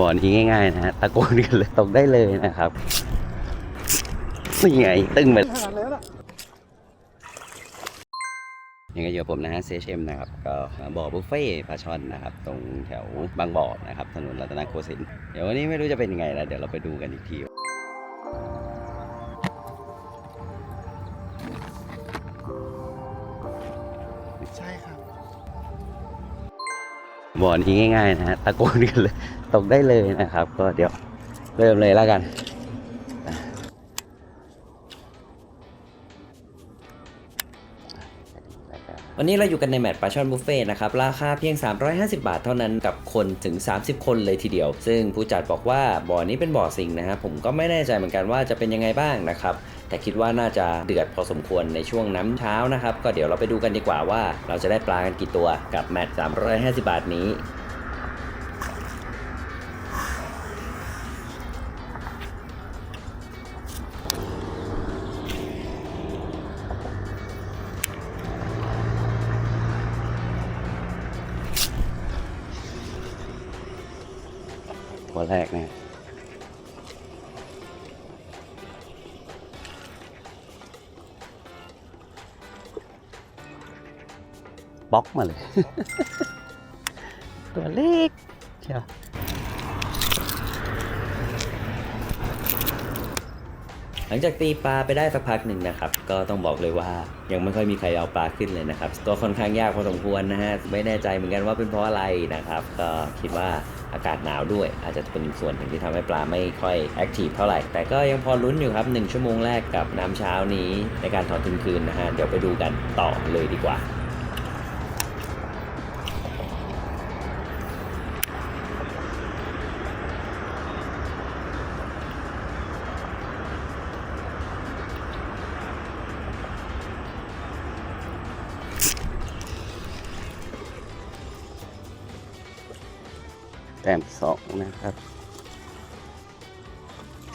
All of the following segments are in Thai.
บ่อนี้ง่ายๆนะฮะตะโกนกันเลยตกได้เลยนะครับนี่ไงตึ้งไปขนาดแล้วล่ะยังไงอยู่ผมนะฮะเซชเชมนะครับก็บ่อบุฟเฟ่ปลาช่อนนะครับ ตรงแถวบางบ่อนะครับถนนรัตนโกสินทร์เดี๋ยววันนี้ไม่รู้จะเป็นยังไงนะเดี๋ยวเราไปดูกันอีกที บ่อนี้ง่ายๆนะฮะตะโกนกันเลยตกได้เลยนะครับ ก็เดี๋ยวเริ่มเลยแล้วกัน วันนี้เราอยู่กันในแมตช์ปลาช่อนบุฟเฟ่นะครับ ราคาเพียง 350 บาทเท่านั้นกับคนถึง 30 คนเลยทีเดียว ซึ่งผู้จัดบอกว่าบ่อนี้เป็นบ่อสิงนะครับผมก็ไม่แน่ใจเหมือนกันว่าจะเป็นยังไงบ้างนะครับแต่คิดว่าน่าจะเดือดพอสมควรในช่วงน้ำเช้านะครับ ก็เดี๋ยวเราไปดูกันดีกว่าว่า เราจะได้ปลากันกี่ตัวกับแมตช์350 บาทนี้ ตัวแรกนะบล็อกมาเลย ตัวเล็กเชียวหลังจากตีปลาไปได้สักพักหนึ่งนะครับ ก็ต้องบอกเลยว่ายังไม่ค่อยมีใครเอาปลาขึ้นเลยนะครับ ก็ค่อนข้างยากพอสมควรนะฮะไม่แน่ใจเหมือนกันว่าเป็นเพราะอะไรนะครับ ก็คิดว่า อากาศหนาวด้วย อาจจะเป็นส่วนหนึ่งที่ทำให้ปลาไม่ค่อยแอคทีฟเท่าไหร่ แต่ก็ยังพอลุ้นอยู่ครับ 1 ชั่วโมงแรกกับน้ำเช้านี้ในการถอนทุนคืนนะฮะเดี๋ยวไปดูกันต่อเลยดีกว่า แต้มสองนะครับ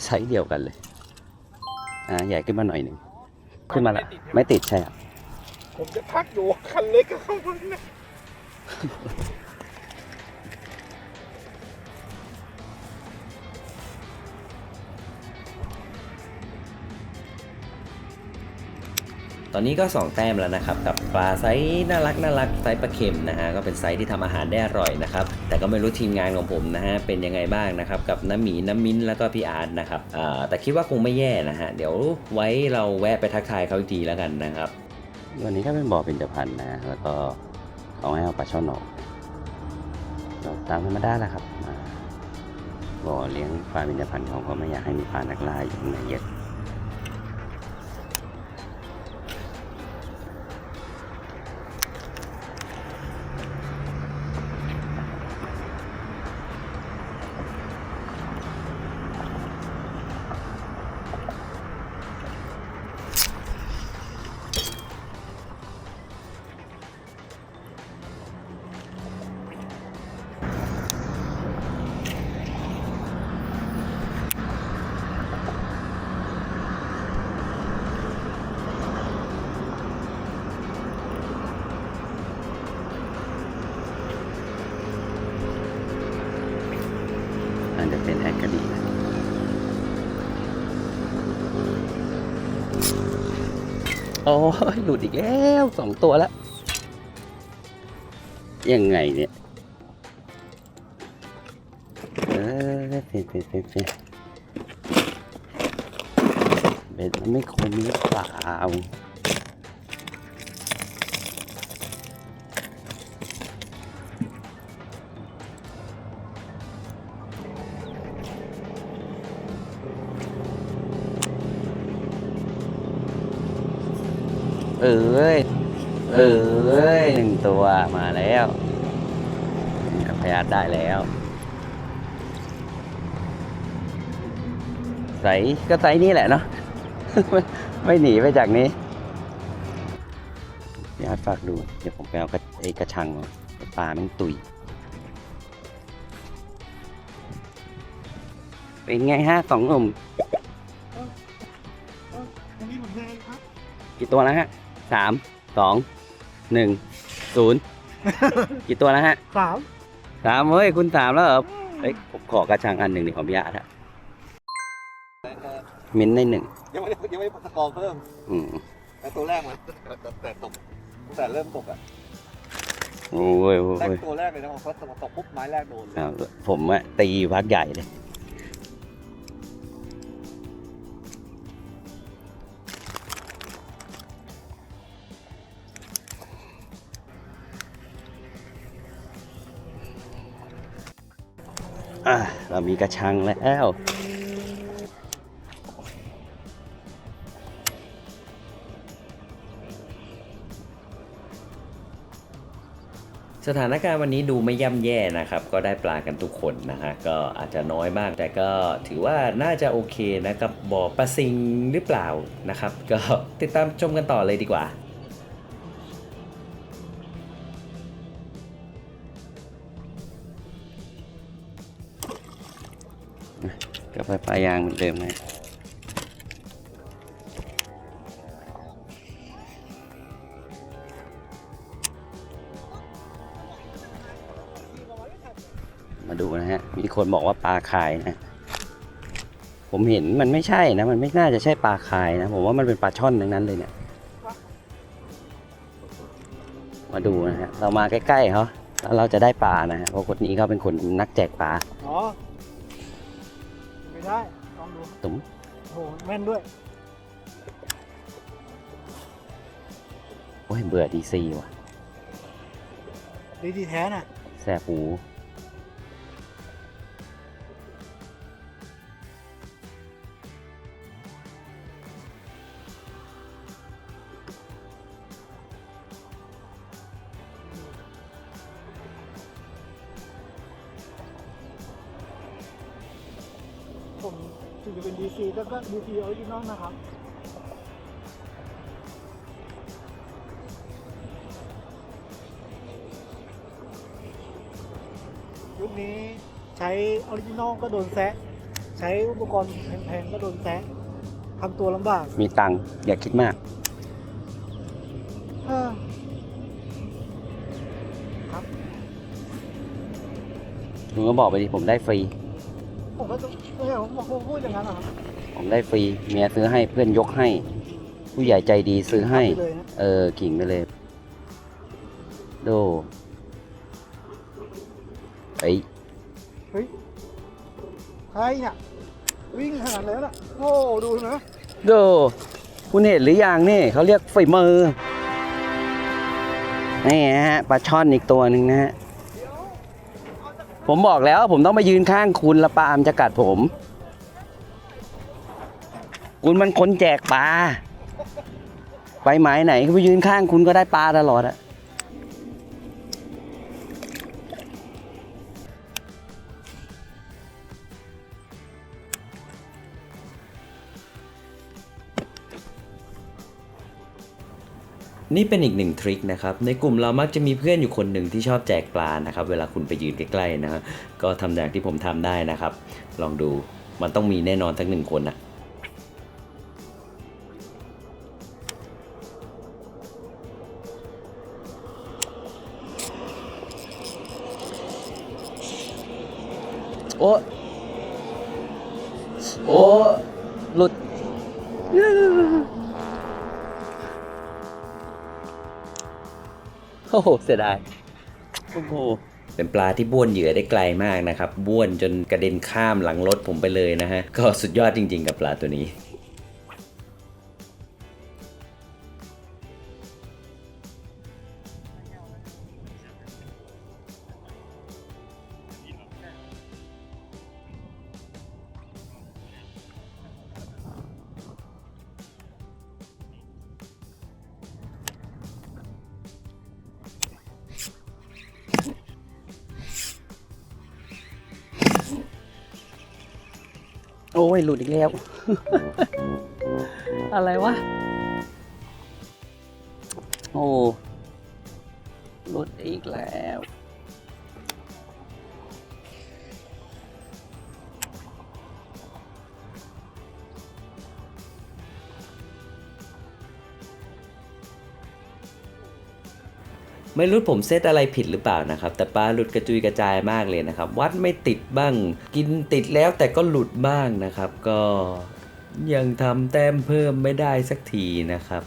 ไซส์เดียวกันเลย อ่า ใหญ่ขึ้นมาหน่อยหนึ่ง ขึ้นมาละ ไม่ติดใช่ครับผมจะพักอยู่คันเล็กกับข้างบนน ตอนนี้ก็ 2 แต้มแล้วนะครับ กับปลาไซส์น่ารักน่ารักไซส์ปลาเค็มนะฮะก็เป็นไซส์ที่ทำอาหารได้อร่อยนะครับแต่ก็ไม่รู้ทีมงานของผมนะฮะเป็นยังไงบ้างนะครับกับน้ำหมีน้ำมิ้นแล้วก็พี่อาร์ตนะครับแต่คิดว่าคงไม่แย่นะฮะเดี๋ยวไว้เราแวะไปทักทายเขาอีกทีแล้วกันนะครับวันนี้ก็เป็นบ่อเป็นจพันนะ แล้วก็เขาให้เอาปลาช่อนออกตามธรรมดาแหละครับบ่อเลี้ยงปลาเป็นจพันเขาก็ไม่อยากให้มีปลานักล่าอยู่ข้างในเยอะ เป็นแอคกดีนะโอ้ยหลุดอีกแล้วสองตัวแล้ว ยังไงเนี่ย เออเปลี่ยนเปลี่ยนเปลี่ยนเปลี่ยนเบ็ดมันไม่คมหรือเปล่า เอ้ยเอ้ยหนึ่งตัวมาแล้วพยาธิได้แล้วใสก็ใสนี่แหละเนาะไม่ไม่หนีไปจากนี้พี่อาร์ตฝากดู เดี๋ยวผมไปเอากระไอ้กระชังมาปลาแมันตุย เป็นไงฮะสองหนุ่มยังมีผลงานครับกี่ตัวแล้วฮะ สามสองหนึ่งศูนย์กี่ตัวแล้วฮะสามสามเฮ้ยคุณสามแล้วเหรออืมเอ้ยผมขอกระชังอันหนึ่งดิของพี่อาร์ตอะมิ้นท์ในหนึ่งยังไม่ได้ยังไม่สกอร์เพิ่มอืมแต่ตัวแรกมันแต่แต่ตกแต่เริ่มตกอะโอ้ยโอ้แรกยตัวแรกเลยนะพอตกปุ๊บไม้แรกโดนเลยเอาผมอะตีอยู่พักใหญ่เลย อะเรามีกระชังแล้วสถานการณ์วันนี้ดูไม่ย่ำแย่นะครับ ก็ได้ปลากันทุกคนนะฮะก็อาจจะน้อยมาก แต่ก็ถือว่าน่าจะโอเคนะครับบ่อปลาซิงหรือเปล่านะครับ ก็ติดตามชมกันต่อเลยดีกว่า ก็ไปปลายางเหมือนเดิมนะมาดูนะฮะ มีคนบอกว่าปลาคายนะ ผมเห็นมันไม่ใช่นะ มันไม่น่าจะใช่ปลาคายนะ ผมว่ามันเป็นปลาช่อนทั้งนั้นเลยเนี่ย มาดูนะฮะ เรามาใกล้ๆเขาแล้วเราจะได้ปลานะฮะ เพราะคนนี้เขาเป็นคนนักแจกปลา อ๋อ ไม่ได้ลองดูตุ๋มโอ้โหแม่นด้วย โอ้ยเบื่อดีซีว่ะ ดีดีแท้น่ะ แสบหู ถึงจะเป็น DC แล้วก็ DC ออริจินอลนะครับ ยุคนี้ใช้ออริจินอลก็โดนแซะ ใช้อุปกรณ์แพงๆก็โดนแซะทำตัวลำบากมีตังค์อย่าคิดมาก เออครับคุณก็บอกไปดิผมได้ฟรีผมก็จะ ไม่ใช่ผมผมพูดอย่างนั้นเหรอครับผมได้ฟรีเมียซื้อให้เพื่อนยกให้ ผู้ใหญ่ใจดีซื้อให้ ไปเลยนะเออกิ่งไปเลยโดไอ้ยเฮ้ยใครเนี่ยวิ่งขนาดแล้วน่ะโอ้ดูนะโดคุณเห็นหรือยังนี่เขาเรียกฝีมือนี่ฮะปลาช่อนอีกตัวหนึ่งนะฮะ ผมบอกแล้วผมต้องมายืนข้างคุณละปลาอามจะกัดผม คุณมันคนแจกปลาไปหมายไหนก็ไปยืนข้างคุณก็ได้ปลาตลอดอะ นี่เป็นอีกหนึ่งทริคนะครับ ในกลุ่มเรามักจะมีเพื่อนอยู่คนหนึ่งที่ชอบแจกปลานะครับ เวลาคุณไปยืนใกล้ๆนะฮะก็ทำอย่างที่ผมทำได้นะครับ ลองดูมันต้องมีแน่นอนทั้งหนึ่งคนนะโอ้โอ้หลุด อ้โหเสียดายโอ้โหเป็นปลาที่บ้วนเหยื่อได้ไกลมากนะครับ บ้วนจนกระเด็นข้ามหลังรถผมไปเลยนะฮะ ก็สุดยอดจริงๆกับปลาตัวนี้ โอ้ย หลุดอีกแล้ว อะไรวะ โอ้ หลุดอีกแล้ว ไม่รู้ผมเซตอะไรผิดหรือเปล่านะครับ แต่ปลาหลุดกระจุยกระจายมากเลยนะครับ วัดไม่ติดบ้าง กินติดแล้วแต่ก็หลุดบ้างนะครับ ก็ยังทำแต้มเพิ่มไม่ได้สักทีนะครับ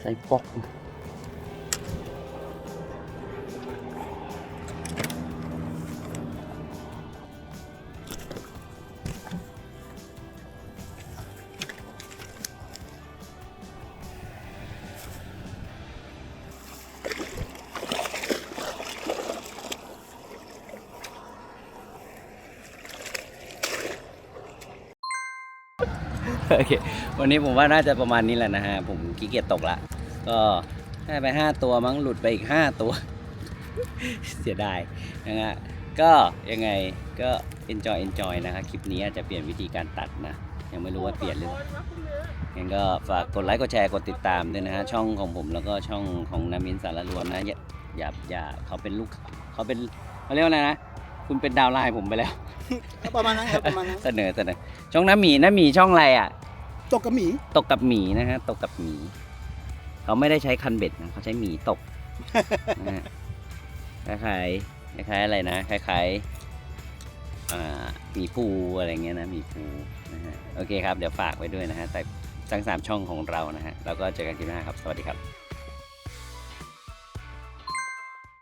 ใส่ปอก โอเค วันนี้ผมว่าน่าจะประมาณนี้แหละนะฮะ ผมขี้เกียจตกละ ก็ให้ไป 5 ตัวมั้งหลุดไปอีก 5 ตัว เสียดายนะฮะ ก็ยังไงก็ enjoy enjoy นะครับคลิปนี้อาจจะเปลี่ยนวิธีการตัดนะ ยังไม่รู้ว่าเปลี่ยนหรือเปล่างั้นก็ฝากกดไลค์กดแชร์กดติดตามด้วยนะฮะ ช่องของผมแล้วก็ช่องของนามินสารรวมนะอย่าอย่าอย่าเขาเป็นลูกเขาเป็นเขาเรียกว่าอะไรนะ คุณเป็นดาวน์ไลน์ผมไปแล้ว ประมาณนั้นครับประมาณนั้น เสนอเสนอช่องน้าหมีน้าหมีช่องอะไรอะ ตกกระหมี ตกกับหมีนะฮะตกกับหมีเขาไม่ได้ใช้คันเบ็ดนะเขาใช้หมีตกนะฮะคล้ายๆคล้ายๆอะไรนะคล้ายๆอ่าหมีภูอะไรเงี้ยนะหมีภูนะฮะโอเคครับเดี๋ยวฝากไว้ด้วยนะฮะแต่ทั้งสามช่องของเรานะฮะแล้วก็เจอกันคลิปหน้าครับ สวัสดีครับ